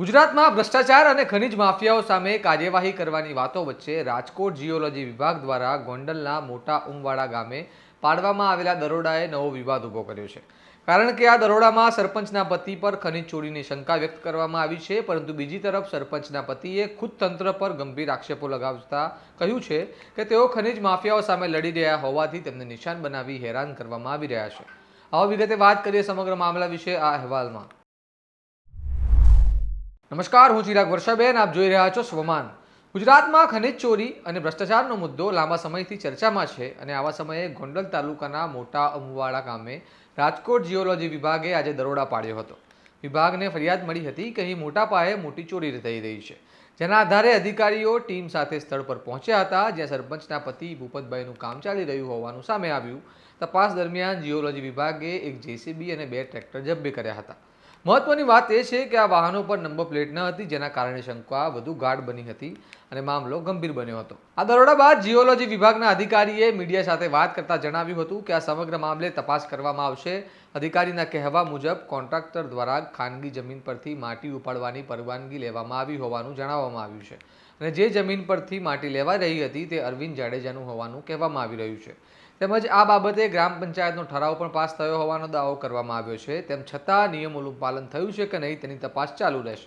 ગુજરાતમાં ભ્રષ્ટાચાર અને ખનિજ માફિયાઓ સામે કાર્યવાહી કરવાની વાતો વચ્ચે રાજકોટ જીઓલોજી વિભાગ દ્વારા ગોંડલના મોટા ઉમવાડા ગામે પાડવામાં આવેલા દરોડાએ નવો વિવાદ ઊભો કર્યો છે. કારણ કે આ દરોડામાં સરપંચના પતિ પર ખનિજ ચોરીની શંકા વ્યક્ત કરવામાં આવી છે, પરંતુ બીજી તરફ સરપંચના પતિએ ખુદ તંત્ર પર ગંભીર આક્ષેપો લગાવતા કહ્યું છે કે તેઓ ખનિજ માફિયાઓ સામે લડી રહ્યા હોવાથી તેમને નિશાન બનાવી હેરાન કરવામાં આવી રહ્યા છે. આવો વિગતે વાત કરીએ સમગ્ર મામલા વિશે આ અહેવાલમાં. નમસ્કાર, હું ચિરાગ વર્ષાબેન, આપ જોઈ રહ્યા છો સ્વમાન. ગુજરાતમાં ખનિજ ચોરી અને ભ્રષ્ટાચારનો મુદ્દો લાંબા સમયથી ચર્ચામાં છે અને આવા સમયે ગોંડલ તાલુકાના મોટા અમુવાડા ગામે રાજકોટ જીઓલોજી વિભાગે આજે દરોડા પાડ્યો હતો. વિભાગને ફરિયાદ મળી હતી કે અહીં મોટા પાયે મોટી ચોરી થઈ રહી છે. જેના આધારે અધિકારીઓ ટીમ સાથે સ્થળ પર પહોંચ્યા હતા, જ્યાં સરપંચના પતિ ભૂપતભાઈનું કામ ચાલી રહ્યું હોવાનું સામે આવ્યું. તપાસ દરમિયાન જીઓલોજી વિભાગે એક જેસીબી અને બે ટ્રેક્ટર જબ્બે કર્યા હતા. મહત્વની વાત એ છે કે આ વાહનો પર નંબર પ્લેટ ન હતી, જેના કારણે શંકા વધુ ગાઢ બની હતી અને મામલો ગંભીર બન્યો હતો. આ દરોડા બાદ જીઓલોજી વિભાગના અધિકારીએ મીડિયા સાથે વાત કરતા જણાવ્યું હતું કે આ સમગ્ર મામલે તપાસ કરવામાં આવશે. અધિકારીના કહેવા મુજબ, કોન્ટ્રાક્ટર દ્વારા ખાનગી જમીન પરથી માટી ઉપાડવાની પરવાનગી લેવામાં આવી હોવાનું જણાવવામાં આવ્યું છે. અને જે જમીન પરથી માટી લેવાઈ રહી હતી તે અરવિંદ જાડેજાનું હોવાનું કહેવામાં આવી રહ્યું છે. તેમજ આ બાબતે ગ્રામ પંચાયતનો ઠરાવ પણ પાસ થયો હોવાનો દાવો કરવામાં આવ્યો છે. તેમ છતાં નિયમોનું પાલન થયું છે કે નહીં તેની તપાસ ચાલુ રહેશે.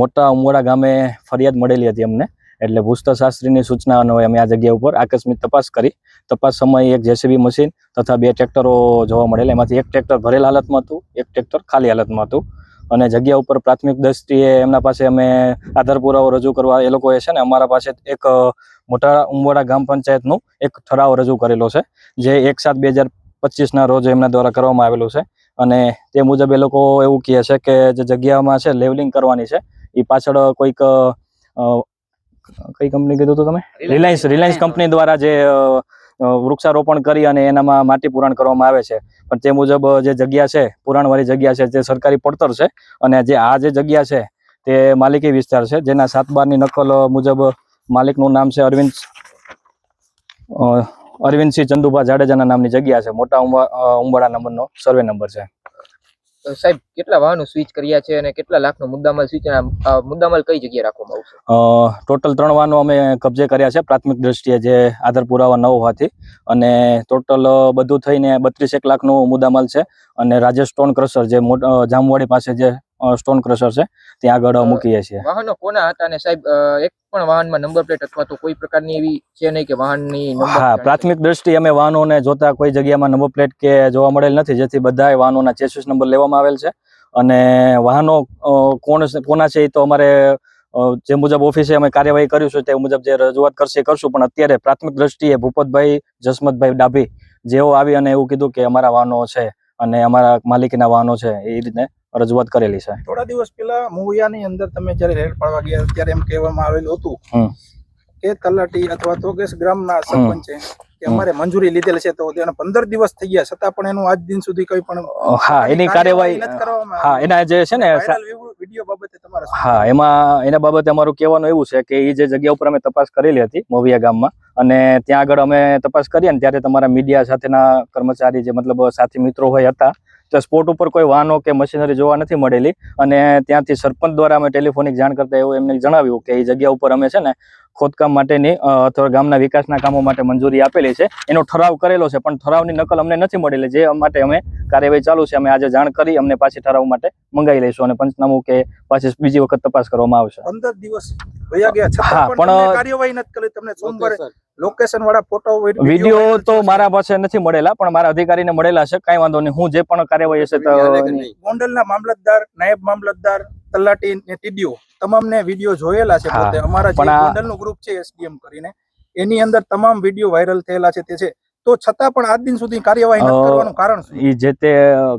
મોટા ઉમોડા ગામે ફરિયાદ મળેલી હતી અમને. એટલે ભૂસ્તશાસ્ત્રીની સૂચના અન્વયે અમે આ જગ્યા ઉપર આકસ્મિક તપાસ કરી. તપાસ સમયે એક જેસીબી મશીન તથા બે ટ્રેક્ટરો જોવા મળેલા. એમાંથી એક ટ્રેક્ટર ભરેલ હાલતમાં હતું, એક ટ્રેક્ટર ખાલી હાલતમાં હતું. અને જગ્યા ઉપર પ્રાથમિક દ્રષ્ટિએ એમના પાસે અમે આધાર પુરાવો રજૂ કરવા એ લોકોએ છે ને અમારા પાસે એક મોટા ઉમવાડા ગ્રામ પંચાયતનું એક ઠરાવ રજૂ કરેલો છે જે એક સાત બે હજાર પચીસના રોજ એમના દ્વારા કરવામાં આવેલું છે. અને તે મુજબ એ લોકો એવું કહે છે કે જે જગ્યામાં છે લેવલિંગ કરવાની છે એ પાછળ કોઈક કઈ કંપની કીધું હતું તમે? રિલાયન્સ. રિલાયન્સ કંપની દ્વારા જે વૃક્ષારોપણ કરી અને એનામાં માટી પુરાણ કરવામાં આવે છે. પણ તે મુજબ જે જગ્યા છે, પુરાણવાળી જગ્યા છે, જે સરકારી પડતર છે અને જે આ જે જગ્યા છે, તે માલિકી વિસ્તાર છે, જેના સાત બારની નકલ મુજબ માલિકનું નામ છે અરવિંદ અરવિંદસિંહ ચંદુભા જાડેજાના નામની જગ્યા છે. મોટા ઉંબા ઉંબાડા નંબરનો સર્વે નંબર છે. સાહેબ, કેટલા વાહનો સ્વિચ કર્યા છે અને કેટલા લાખનો મુદ્દામાલ સ્વિચ મુદ્દામાલ કઈ જગ્યાએ રાખવામાં આવશે? ટોટલ ત્રણ વાહનો અમે કબજે કર્યા છે પ્રાથમિક દ્રષ્ટિએ જે આધાર પુરાવા ન હોવાથી. અને ટોટલ બધું થઈને બત્રીસ એક લાખનું મુદ્દામાલ છે. અને રાજેશ સ્ટોન ક્રશર જે જામવાડી પાસે જે સ્ટોન ક્રશર છે. ત્યાં આગળ મૂકીએ છીએ. વાહનો કોના હતા અને સાહેબ? એક પણ વાહનમાં નંબર પ્લેટ અથવા તો કોઈ પ્રકારની એવી છે નહીં કે વાહનની હા પ્રાથમિક દ્રષ્ટિએ અમે વાહનોને જોતા કોઈ જગ્યામાં નંબર પ્લેટ કે જોવા મળેલ નથી જેથી બધાય વાહનોના ચેસિસ નંબર લેવામાં આવેલ છે. અને વાહનો કોણ કોના છે એ તો અમારે જે મુજબ ઓફિસે અમે કાર્યવાહી કરીશું તે મુજબ જે રજૂઆત કરશે કરશું. પણ અત્યારે પ્રાથમિક દ્રષ્ટિએ ભૂપતભાઈ જસમતભાઈ ડાભી જેઓ આવી અને એવું કીધું કે અમારા વાહનો છે. અને અમારા માલિકીના વાહનો છે એ રીતે રજૂઆત કરેલી છે. થોડા દિવસ પહેલા મોવિયાની અંદર તમે જ્યારે રેડ પાડવા ગયા ત્યારે એમ કહેવામાં આવેલું હતું. કે તલાટી અથવા તો કે ગ્રામના સરપંચે કે અમારે મંજૂરી લીધેલ છે તો તેના પંદર દિવસ થઈ ગયા છતાં પણ એનું આજ દિન સુધી કોઈ પણ હા એની કાર્યવાહી હા એના જે છે ને વિડીયો- બાબતે તમારે હા એમાં એના બાબતે અમારું કહેવાનું એવું છે કે એ જે જગ્યા ઉપર અમે તપાસ કરેલી હતી મોવિયા ગામમાં અને ત્યાં આગળ અમે તપાસ કરીએ ને ત્યારે તમારા મીડિયા સાથેના કર્મચારી જે મતલબ સાથી મિત્રો હોય હતા તો સ્પોટ ઉપર કોઈ વાહનો કે મશીનરી જોવા નથી મળેલી અને ત્યાંથી સરપંચ દ્વારા અમે ટેલિફોનિક જાણ કરતા એવું એમને જણાવ્યું કે એ જગ્યા ઉપર અમે છે ને ખોદકામ માટેની અથવા ગામના વિકાસના કામો માટે મંજૂરી આપેલી છે. એનો ઠરાવ કરેલો છે પણ ઠરાવની નકલ અમને નથી મળેલી. જે માટે અમે કાર્યવાહી ચાલુ છે અમે આજે જાણ કરી અમને પાછી ઠરાવ માટે મંગાવી લઈશું અને પંચનામું કે પાછી બીજી વખત તપાસ કરવામાં આવશે. પંદર દિવસ વયા ગયા હા, પણ કાર્યવાહી નથી કરી તમને સોમવારે લોકેશન વાળા ફોટો વીડિયો તો મારા પાસે નથી મળેલા પણ મારા અધિકારીને મળેલા છે કઈ વાંધો નહીં. હું જે પણ કાર્યવાહી હશે ગોંડલના મામલતદાર નાયબ મામલતદાર તલાટી ને ટીડીઓ તમામને વીડિયો જોયેલા છે પોતે અમારા જે ગોંડલનું ગ્રુપ છે એસડીએમ કરીને એની અંદર તમામ વીડિયો વાયરલ થયેલા છે તે છે. તો છતાં પણ આજ દિન સુધી કાર્યવાહી નથી કરવાનું કારણ શું? ઈ જે તે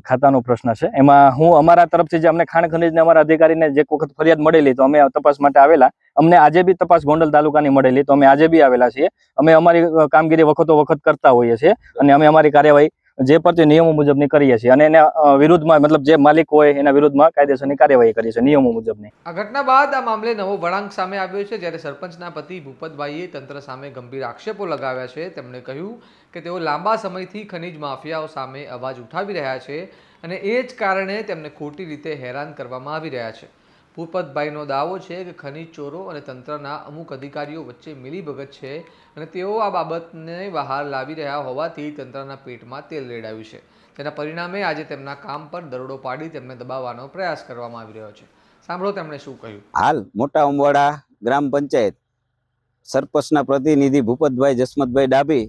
ખાતાનો પ્રશ્ન છે. એમાં હું અમારા તરફથી જે અમને ખાણ ખનીજને અમારા અધિકારીને જે વખત ફરિયાદ મળેલી તો અમે તપાસ માટે આવેલા. અમને આજે બી તપાસ ગોંડલ તાલુકાની મળેલી તો અમે આજે બી આવેલા છીએ. અમે અમારી કામગીરી વખતો વખત કરતા હોઈએ છીએ અને અમે અમારી કાર્યવાહી જે પરથી નિયમો મુજબની કરીએ છીએ અને એના વિરુદ્ધમાં, મતલબ જે માલિક હોય એના વિરુદ્ધમાં કાયદેસરની કાર્યવાહી કરીએ છીએ નિયમો મુજબની. આ ઘટના બાદ આ મામલે નવો વળાંક સામે આવ્યો છે. જ્યારે સરપંચના પતિ ભૂપતભાઈએ તંત્ર સામે ગંભીર આક્ષેપો લગાવ્યા છે, તેમણે કહ્યું કે તેઓ લાંબા સમયથી ખનિજ માફિયાઓ સામે અવાજ ઉઠાવી રહ્યા છે અને એ જ કારણે તેમને ખોટી રીતે હેરાન કરવામાં આવી રહ્યા છે. ભૂપતભાઈનો દાવો છે કે ખનીજ ચોરો અને તંત્રના અમુક અધિકારીઓ વચ્ચે મિલીભગત છે અને તેઓ આ બાબતને બહાર લાવી રહ્યા હોવાથી તંત્રના પેટમાં તેલ રેડાયું છે. તેના પરિણામે આજે તેમના કામ પર દરોડો પાડી તેમને દબાવવાનો પ્રયાસ કરવામાં આવી રહ્યો છે. સાંભળો તેમણે શું કહ્યું. હાલ મોટા ઉંબાડા ગ્રામ પંચાયત સરપંચના પ્રતિનિધિ ભૂપતભાઈ જસમતભાઈ ડાભી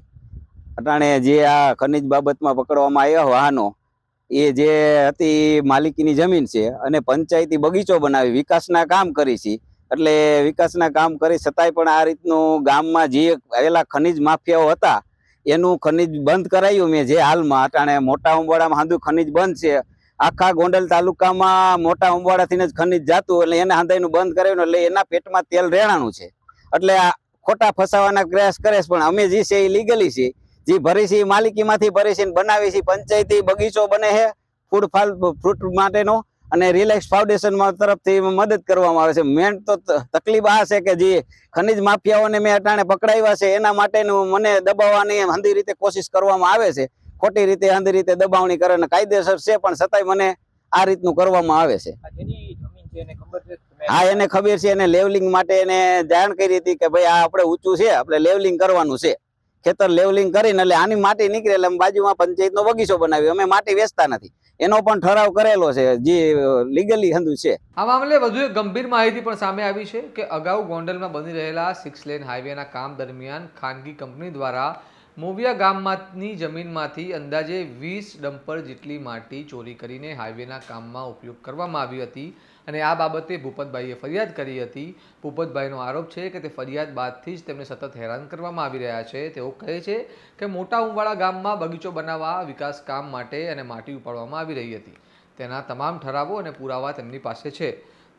અટાણે જે આ ખનિજ બાબતમાં પકડવામાં આવ્યા વાહનો એ જે હતી માલિકીની જમીન છે અને પંચાયતી બગીચો બનાવી, વિકાસના કામ કરી છે. એટલે વિકાસના કામ કરી છતાંય પણ આ રીતનું ગામમાં જે આવેલા ખનિજ માફિયાઓ હતા, એનું ખનિજ બંધ કરાયું મેં જે હાલમાં. અટાણે મોટા ઉંબાડામાં હાંધુ ખનિજ બંધ છે. આખા ગોંડલ તાલુકામાં મોટા ઉંબાડાથી જ ખનિજ જાતું, એટલે એને હાંધાઈનું બંધ કરાવ્યું એટલે એના પેટમાં તેલ રેણાનું છે. એટલે આ ખોટા ફસાવાના પ્રયાસ કરે છે, પણ અમે જે છે એ લીગલી છે જે ભરી છે એ માલિકીમાંથી ભરી છે બનાવી છે પંચાયતી બગીચો બને છે ફૂડ ફાલ ફ્રૂટ માટેનો અને રિલેક્સ ફાઉન્ડેશન તરફથી મદદ કરવામાં આવે છે. મેન તો તકલીફ આ છે કે જે ખનિજ માફિયાઓને મેં અટાણે પકડાવ્યા છે એના માટેનું મને દબાવવાની હંધી રીતે કોશિશ કરવામાં આવે છે. ખોટી રીતે અંધી રીતે દબાવણી કરે અને કાયદેસર છે પણ છતાંય મને આ રીતનું કરવામાં આવે છે. હા એને ખબર છે એને લેવલિંગ માટે એને જાણ કરી હતી કે ભાઈ આ આપણે ઊંચું છે આપણે લેવલિંગ કરવાનું છે. ખેતર લેવલિંગ કરીને એટલે આની માટી નીકળે એટલે બાજુમાં પંચાયતનો બગીચો બનાવ્યો. અમે માટી વેચતા નથી. એનો પણ ઠરાવ કરેલો છે, જે લીગલી હંધુ છે. આ મામલે વધુ એક ગંભીર માહિતી પણ સામે આવી છે કે અગાઉ ગોંડલમાં બની રહેલા સિક્સ લેન હાઈવેના કામ દરમિયાન ખાનગી કંપની દ્વારા મોવિયા ગામમાંની જમીનમાંથી અંદાજે વીસ ડમ્પર જેટલી માટી ચોરી કરીને હાઈવેના કામમાં ઉપયોગ કરવામાં આવી હતી. અને આ બાબતે ભૂપતભાઈએ ફરિયાદ કરી હતી. ભૂપતભાઈનો આરોપ છે કે તે ફરિયાદ બાદથી જ તેમને સતત હેરાન કરવામાં આવી રહ્યા છે. તેઓ કહે છે કે મોટા ઉંવાળા ગામમાં બગીચો બનાવવા, વિકાસ કામ માટે અને માટી ઉપાડવામાં આવી રહી હતી. તેના તમામ ઠરાવો અને પુરાવા તેમની પાસે છે.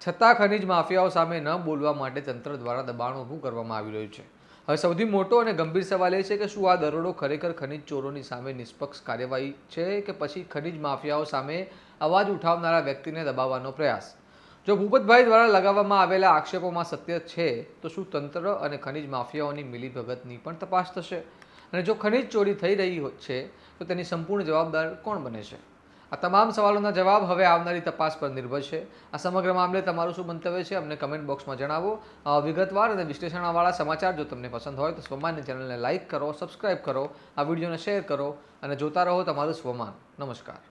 છતાં ખનિજ માફિયાઓ સામે ન બોલવા માટે તંત્ર દ્વારા દબાણ ઊભું કરવામાં આવી રહ્યું છે. હવે સૌથી મોટો અને ગંભીર સવાલ એ છે કે શું આ દરોડો ખરેખર ખનિજ ચોરોની સામે નિષ્પક્ષ કાર્યવાહી છે કે પછી ખનિજ માફિયાઓ સામે અવાજ ઉઠાવનારા વ્યક્તિને દબાવવાનો પ્રયાસ? જો ભૂપતભાઈ દ્વારા લગાવવામાં આવેલા આક્ષેપોમાં સત્ય છે, તો શું તંત્ર અને ખનિજ માફિયાઓની મિલીભગતની પણ તપાસ થશે? અને જો ખનિજ ચોરી થઈ રહી છે, તો તેની સંપૂર્ણ જવાબદાર કોણ બને છે? આ તમામ સવાલોના જવાબ હવે આવનારી તપાસ પર નિર્ભર છે. આ સમગ્ર મામલે તમારું શું મંતવ્ય છે, અમને કમેન્ટ બોક્સમાં જણાવો. વિગતવાર અને વિશ્લેષણવાળા સમાચાર જો તમને પસંદ હોય, તો સ્વમાનની ચેનલને લાઇક કરો, સબસ્ક્રાઇબ કરો, આ વિડીયોને શેર કરો અને જોતા રહો તમારું સ્વમાન. નમસ્કાર.